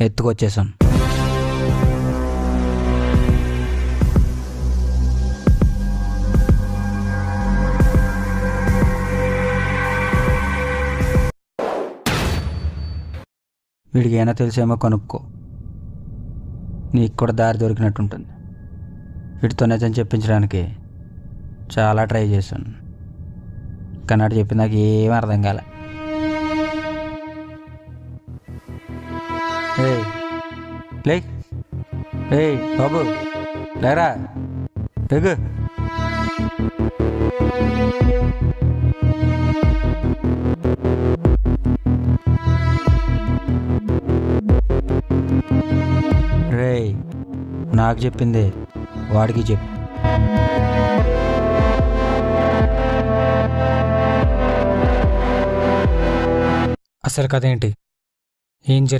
ఎత్తుకొచ్చేసాను వీడికి ఏమైనా తెలిసేమో కనుక్కో. నీకు కూడా దారి దొరికినట్టుంటుంది. వీటితో నిజం చెప్పించడానికి చాలా ట్రై చేశాను. కన్నాడు అటు చెప్పి నాకు ఏం అర్థం కాలే. లే ఏ బాబు. లేరా? లేగు రేయ్ నాకు చెప్పింది. వాడికి చెప్పు. అసలు కథ ఏంటి? ఏం జరిగింది